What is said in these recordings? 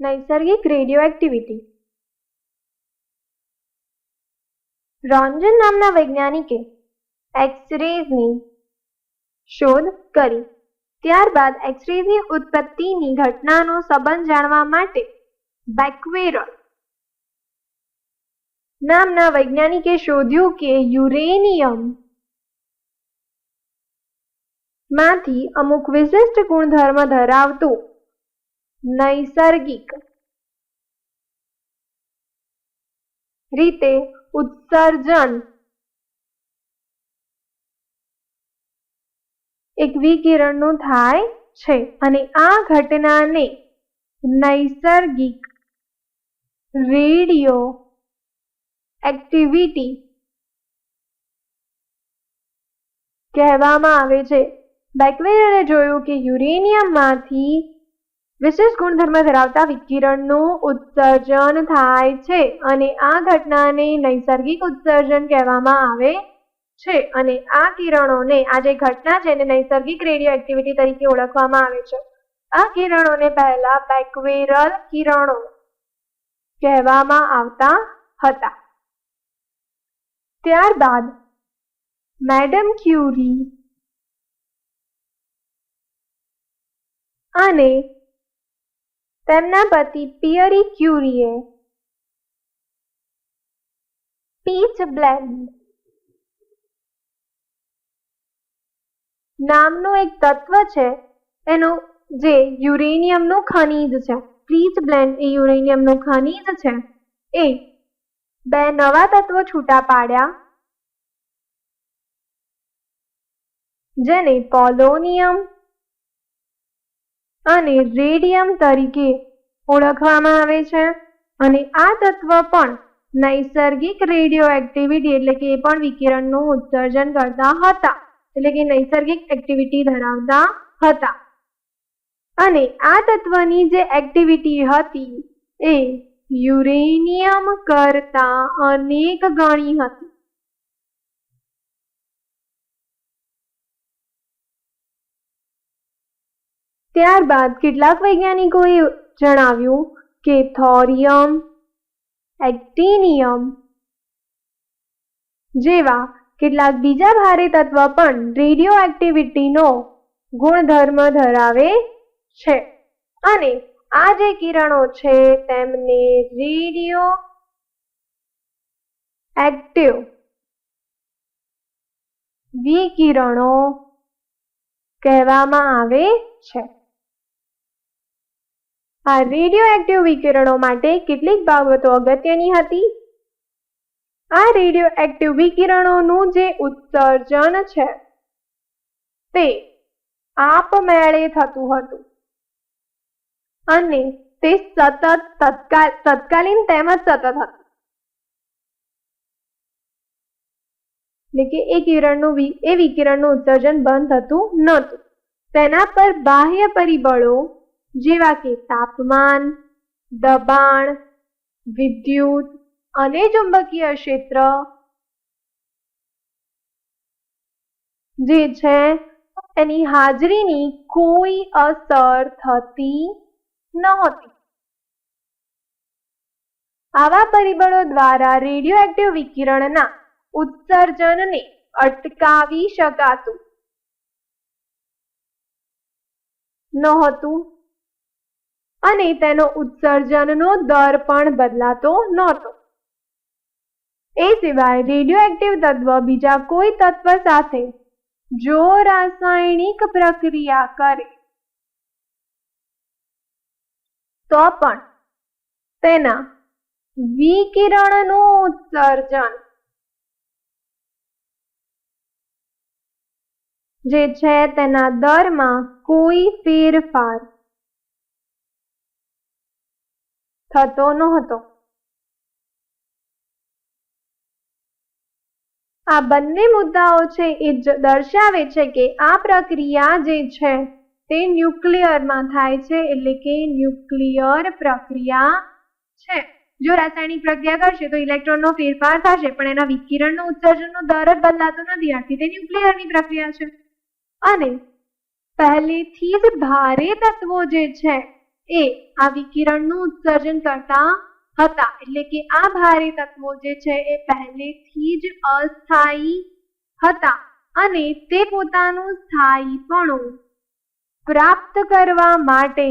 નૈસર્ગિક રેડિયોએક્ટિવિટી રોન્જન નામના વૈજ્ઞાનિકે એક્સ-રેઝની શોધ કરી ત્યારબાદ એક્સ-રેઝની ઉત્પત્તિની ઘટનાનો સંબંધ જાણવા માટે બેક્વેરલ નામના વૈજ્ઞાનિકે શોધ્યું કે યુરેનિયમમાંથી અમુક વિશિષ્ટ ગુણધર્મ ધરાવતું નૈસર્ગિક રીતે ઉત્સર્જન એક વિકિરણનું થાય છે અને આ ઘટનાને નૈસર્ગિક રેડિયો એક્ટિવિટી કહેવામાં આવે છે. બેકવેરે જોયું કે યુરેનિયમમાંથી વિશેષ ગુણધર્મ ધરાવતા વિકિરણનું ઉત્સર્જન થાય છે અને આ ઘટનાને નૈસર્ગિક ઉત્સર્જન કહેવામાં આવે છે. અને આ કિરણોને આ જે ઘટના છે એને નૈસર્ગિક રેડિયો એક્ટિવિટી તરીકે ઓળખવામાં આવે છે. આ કિરણોને પહેલા બેકવેરલ કિરણો કહેવામાં આવતા હતા. ત્યારબાદ મેડમ ક્યુરી અને તેમના પતિ પિયરી ક્યુરીએ પીચ બ્લેન્ડ નામનું એક તત્વ છે, એનું જે યુરેનિયમનું ખનિજ છે. પીચ બ્લેન્ડ એ યુરેનિયમનું ખનિજ છે. એ બે નવા તત્વો છૂટા પાડ્યા, જેને પોલોનિયમ અને રેડિયમ તરીકે ઓળખવામાં આવે છે. અને આ તત્વ પણ નૈસર્ગિક રેડિયો એક્ટિવિટી એટલે કે એ પણ વિકિરણનું ઉત્સર્જન કરતા હતા. એટલે કે નૈસર્ગિક એક્ટિવિટી ધરાવતા હતા. અને આ તત્વની જે એક્ટિવિટી હતી એ યુરેનિયમ કરતા અનેક ગણી હતી. ત્યારબાદ કેટલાક વૈજ્ઞાનિકોએ જણાવ્યું કે થોરિયમ, એક્ટિનિયમ જેવા કેટલાક બીજા ભારે તત્વ પણ રેડિયો એક્ટિવિટીનો ગુણધર્મ ધરાવે છે. અને આ જે કિરણો છે તેમને રેડિયો એક્ટિવ વિકિરણો કહેવામાં આવે છે. આ રેડિયો એક્ટિવ વિકિરણો માટે કેટલીક બાબતો અગત્યની હતી? આ રેડિયો એક્ટિવ વિકિરણોનું જે ઉત્સર્જન છે, તે આપમેળે થતું હતું. અને તે સતત તત્કાલ તત્કાલીન તેમજ સતત હતું. એટલે કે એ કિરણનું એ વિકિરણનું ઉત્સર્જન બંધ થતું નહોતું. તેના પર બાહ્ય પરિબળો જેવા કે તાપમાન, દબાણ, વિદ્યુત અને ચુંબકીય ક્ષેત્ર. જે છે એની હાજરીની કોઈ અસર થતી નહોતી. આવા પરિબળો દ્વારા રેડિયો એક્ટિવ વિકિરણના ઉત્સર્જનને અટકાવી શકાતું નહોતું. અને તેનો ઉત્સર્જનનો દર પણ બદલાતો નહોતો. એ સિવાય રેડિયો એક્ટિવ તત્વ બીજા કોઈ તત્વ સાથે જો રાસાયણિક પ્રક્રિયા કરે, તો પણ તેના વિકિરણનું ઉત્સર્જન, જે છે તેના દરમાં કોઈ ફેરફાર થતો નહોતો. આ બંને મુદ્દાઓ છે એ દર્શાવે છે કે આ પ્રક્રિયા જે છે તે ન્યુક્લિયરમાં થાય છે એટલે કે ન્યુક્લિયર પ્રક્રિયા છે. જો રાસાયણિક પ્રક્રિયા કરશે તો ઇલેક્ટ્રોનનો ફેરફાર થશે, પણ એના વિકિરણનો ઉત્સર્જનનો દર જ બદલાતો નથી. આથી તે ન્યુક્લિયરની પ્રક્રિયા છે. અને પહેલેથી જ ભારે તત્વો જે છે એ આ વિકિરણનું ઉત્સર્જન કરતા હતા. એટલે કે આ ભારે તત્વો જે છે એ પહેલેથી જ અસ્થાયી હતા અને તે પોતાનું સ્થાયીપણું પ્રાપ્ત કરવા માટે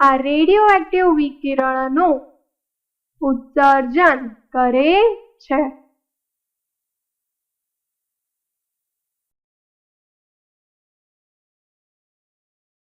આ રેડિયોએક્ટિવ વિકિરણનું ઉત્સર્જન કરે છે.